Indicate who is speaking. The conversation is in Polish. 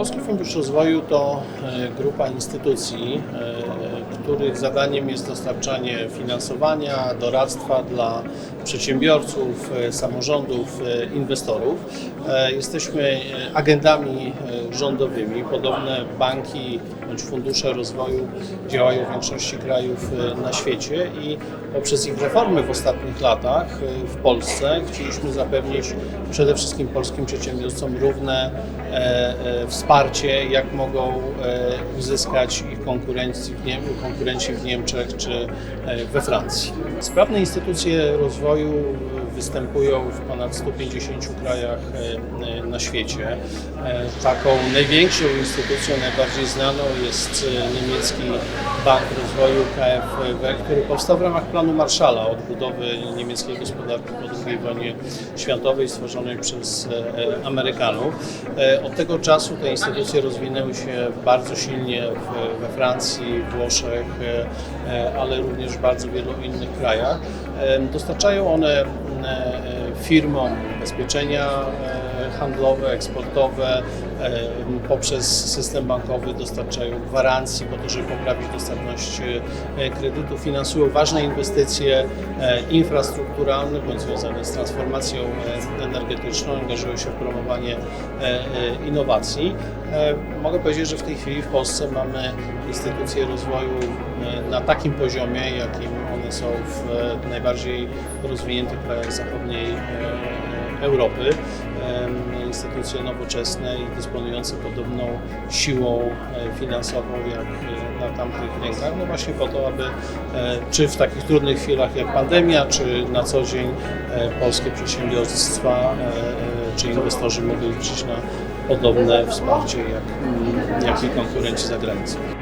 Speaker 1: Polski Fundusz Rozwoju to e, grupa instytucji, e, których zadaniem jest dostarczanie finansowania, doradztwa dla przedsiębiorców, e, samorządów, inwestorów. Jesteśmy agendami rządowymi. Podobne banki bądź fundusze rozwoju działają w większości krajów e, na świecie i poprzez ich reformy w ostatnich latach e, w Polsce chcieliśmy zapewnić przede wszystkim polskim przedsiębiorcom równe e, wsparcie, jak mogą uzyskać ich konkurencji w Niem- konkurenci w Niemczech czy we Francji. Sprawne instytucje rozwoju występują w ponad 150 krajach na świecie. Taką największą instytucją, najbardziej znaną jest e, niemiecki Bank Rozwoju KfW, który powstał w ramach planu Marszala odbudowy niemieckiej gospodarki po II wojnie światowej stworzonej przez e, Amerykanów. E, Od tego czasu te instytucje rozwinęły się bardzo silnie we Francji, Włoszech, ale również w bardzo wielu innych krajach. Dostarczają one firmom ubezpieczenia handlowe, eksportowe, e, poprzez system bankowy dostarczają gwarancji po to, żeby poprawić dostępność e, kredytu, finansują ważne inwestycje e, infrastrukturalne bądź związane z transformacją energetyczną, angażują się w promowanie innowacji. Mogę powiedzieć, że w tej chwili w Polsce mamy instytucje rozwoju na takim poziomie, jakim one są w najbardziej rozwiniętych krajach zachodniej e, Europy. Instytucje nowoczesne i dysponujące podobną siłą e, finansową jak e, na tamtych rynkach, no właśnie po to, aby czy w takich trudnych chwilach jak pandemia, czy na co dzień polskie przedsiębiorstwa czy inwestorzy mogli liczyć na podobne wsparcie jak, jak i konkurenci za granicą.